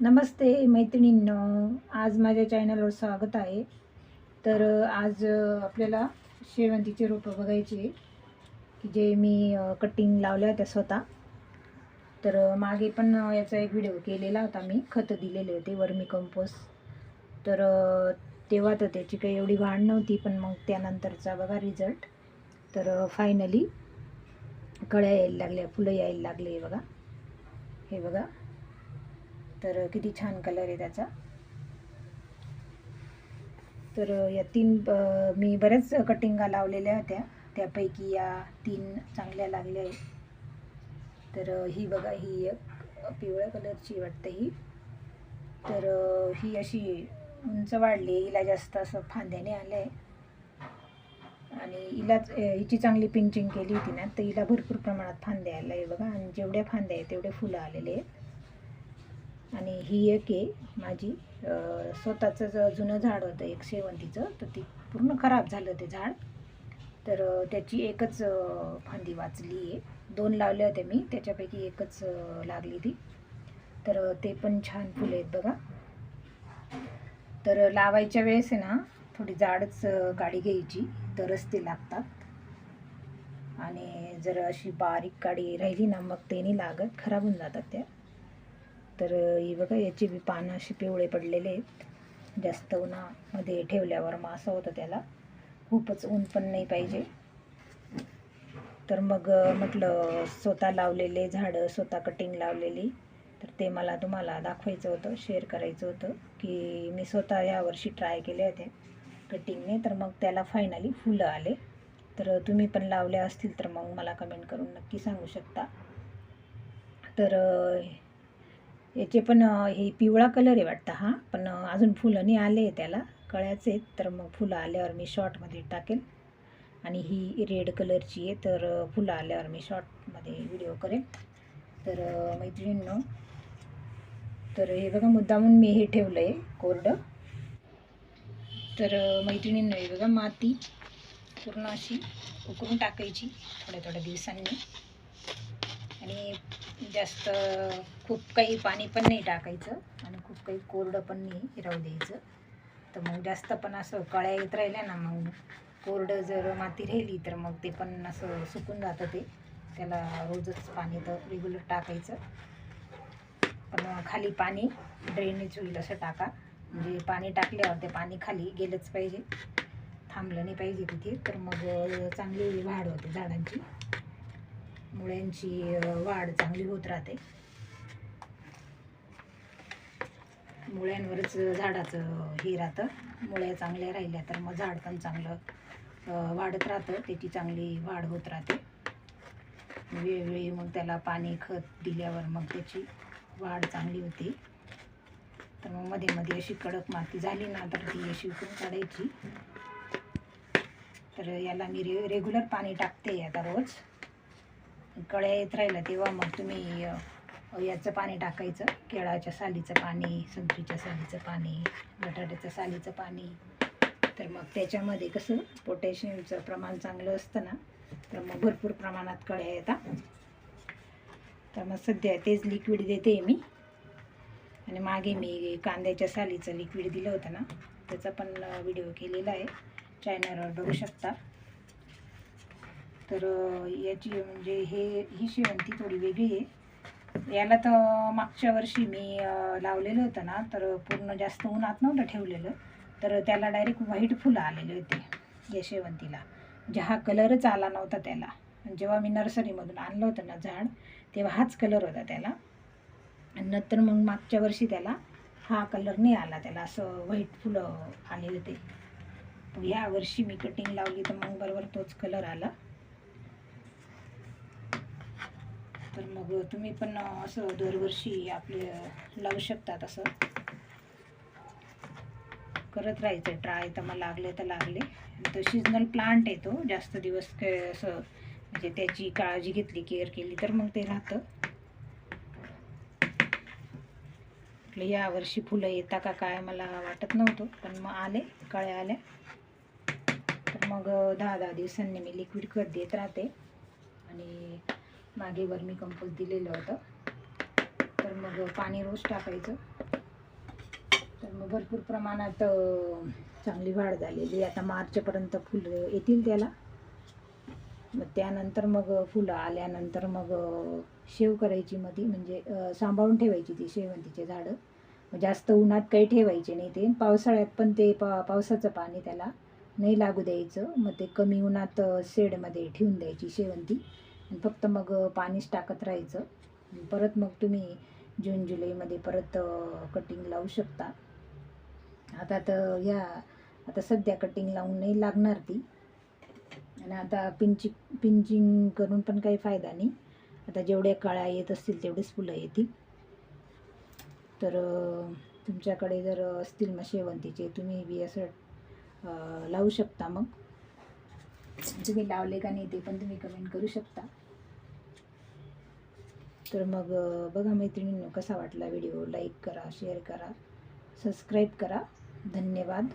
नमस्ते मैत्रिणींनो आज माझ्या चॅनलवर स्वागत आहे. तर आज आपल्याला शेवंतीचे रोपं बघायचे की जे मी कटिंग लावल्या होत्या स्वतः. तर मागे पण याचा एक व्हिडिओ केलेला होता मी खतं दिलेले होते वर्मी कंपोस्ट तर तेव्हा तर त्याची काही एवढी वाढ नव्हती पण मग त्यानंतरचा बघा रिझल्ट तर फायनली कळ्या यायला लागल्या फुलं यायला लागले बघा. हे बघा. तर किती छान कलर आहे त्याचा. तर या तीन मी बऱ्याच कटिंगा लावलेल्या होत्या. त्यापैकी या तीन चांगल्या लागल्या आहेत. तर ही बघा ही एक पिवळ्या कलरची वाटते ही. तर ही अशी उंच वाढली हिला जास्त असं फांद्याने आलं आहे आणि हिलाच हिची चांगली पिंचिंग केली होती ना तर हिला भरपूर प्रमाणात फांद्या आल्या आहे बघा. आणि जेवढ्या फांद्या आहेत तेवढे फुलं आलेले आहेत. आणि ही एक आहे माझी स्वतःचं ज जुनं झाड होतं एक शेवंतीचं. तर ती पूर्ण खराब झालं ते झाड. तर त्याची एकच फांदी वाचली आहे. दोन लावल्या होत्या मी त्याच्यापैकी एकच लागली ती. तर ते पण छान फुलं आहेत बघा. तर लावायच्या वेळेस आहे ना थोडी जाडच गाडी घ्यायची. तरच ते लागतात. आणि जर अशी बारीक गाडी राहिली ना मग ते नाही लागत. खराब होऊन जातात त्या. तर ही बघा याची बी पानं अशी पिवळे पडलेले आहेत. जास्त उन्हामध्ये ठेवल्यावर मग असं होतं त्याला. खूपच ऊन पण नाही पाहिजे. तर मग म्हटलं स्वतः लावलेले झाडं स्वतः कटिंग लावलेली. तर ते मला तुम्हाला दाखवायचं होतं शेअर करायचं होतं की मी स्वतः यावर्षी ट्राय केले होते कटिंगने तर मग त्याला फायनली फुलं आले. तर तुम्ही पण लावले असतील तर मग मला कमेंट करून नक्की सांगू शकता. तर याचे पण हे पिवळा कलर आहे वाटतं हा. पण अजून फुलं नाही आले आहे त्याला. कळ्याचे आहेत तर मग फुलं आल्यावर मी शॉर्टमध्ये टाकेल. आणि ही रेड कलरची आहे तर फुलं आल्यावर मी शॉर्टमध्ये व्हिडिओ करेन तर मैत्रिणींनो तर हे बघा मुद्दामून मी हे ठेवलं आहे कोरडं. तर मैत्रिणींनो हे बघा माती पूर्ण अशी उकरून टाकायची थोड्या थोड्या दिवसांनी. आणि जास्त खूप काही पाणी पण नाही टाकायचं आणि खूप काही कोरडं पण नाही राहू द्यायचं. तर मग जास्त पण असं कळ्या येत राहिल्या ना मग कोरडं जर माती राहिली तर मग ते पण असं सुकून जातं ते. त्याला रोजच पाणी तर रेग्युलर टाकायचं. पण खाली पाणी ड्रेनेज होईल असं टाका. म्हणजे पाणी टाकल्यावर ते पाणी खाली गेलंच पाहिजे. थांबलं नाही पाहिजे तिथे तर मग चांगली वाढ होते झाडांची. मुळ्यांची वाढ चांगली होत राहते. मुळ्यांवरच झाडाचं हे राहतं. मुळ्या चांगल्या राहिल्या तर मग झाड पण चांगलं वाढत राहतं. त्याची चांगली वाढ होत राहते. वेळोवेळी मग त्याला पाणी खत दिल्यावर मग त्याची वाढ चांगली होते. तर मग मध्ये मध्ये अशी कडक माती झाली ना तर ती अशी उकरून काढायची. तर याला मी रे रेग्युलर पाणी टाकते आता रोज. कळ्या येत राहिलं तेव्हा मग तुम्ही याचं पाणी टाकायचं. केळाच्या सालीचं पाणी संत्रीच्या सालीचं पाणी बटाट्याचं सालीचं पाणी. तर मग त्याच्यामध्ये कसं पोटॅशियमचं प्रमाण चांगलं असतं ना तर मग भरपूर प्रमाणात कळ्या येतात. तर मग सध्या तेच लिक्विड देते मी. आणि मागे मी कांद्याच्या सालीचं लिक्विड दिलं होतं ना त्याचा पण व्हिडिओ केलेला आहे. चॅनलवर बघू शकता. तर याची म्हणजे हे ही शेवंती थोडी वेगळी आहे. याला तर मागच्या वर्षी मी लावलेलं होतं ना तर पूर्ण जास्त उन्हात नव्हतं ठेवलेलं. तर त्याला डायरेक्ट व्हाईट फुलं आलेले होते या शेवंतीला. म्हणजे हा कलरच आला नव्हता त्याला. आणि जेव्हा मी नर्सरीमधून आणलं होतं ना झाड तेव्हा हाच कलर होता त्याला. आणि नंतर मग मागच्या वर्षी त्याला हा कलर नाही आला. त्याला असं व्हाईट फुलं आले होते. ह्या वर्षी मी कटिंग लावली तर मग बरोबर तोच कलर आला. तर मग तुम्ही पण असं दरवर्षी आपले लावू शकतात असं. करत राहायचं ट्राय तर मग लागले तर लागले. तर सिजनल प्लांट आहे तो. जास्त दिवस काय असं म्हणजे त्याची काळजी घेतली केअर केली तर मग ते राहतं. म्हटलं या वर्षी फुलं येता का काय मला वाटत नव्हतं पण मग आले काळ्या आल्या. तर मग दहा दहा दिवसांनी मी लिक्विड खत देत राहते. आणि मागे वर्मी कंपोस्ट दिलेलं होतं. तर मग पाणी रोज टाकायचं. तर मग भरपूर प्रमाणात चांगली वाढ झालेली. आता मार्चपर्यंत फुलं येतील त्याला. मग त्यानंतर मग फुलं आल्यानंतर मग शेव करायची मधी म्हणजे सांभाळून ठेवायची ती शेवंतीचे झाडं. मग जास्त उन्हात काही ठेवायचे नाही ते. पावसाळ्यात पण ते पा पावसाचं पाणी त्याला नाही लागू द्यायचं. मग ते कमी उन्हात शेडमध्ये ठेवून द्यायची शेवंती. फक्त मग पाणीच टाकत राहायचं. परत मग तुम्ही जून जुलैमध्ये परत कटिंग लावू शकता. आता तर ह्या आता सध्या कटिंग लावून नाही लागणार ती. आणि आता पिंचिंग पिंचिंग करून पण काही फायदा नाही. आता जेवढ्या काळ्या येत असतील तेवढेच फुलं येतील. तर तुमच्याकडे जर असतील मग शेवंतीचे तुम्ही बी असं लावू शकता मग. तुम्ही लावले का नाही ते पण तुम्ही कमेंट करू शकता. तर मग बघा मैत्रिणींनो कसा वाटला व्हिडिओ लाईक करा शेअर करा सबस्क्राईब करा. धन्यवाद.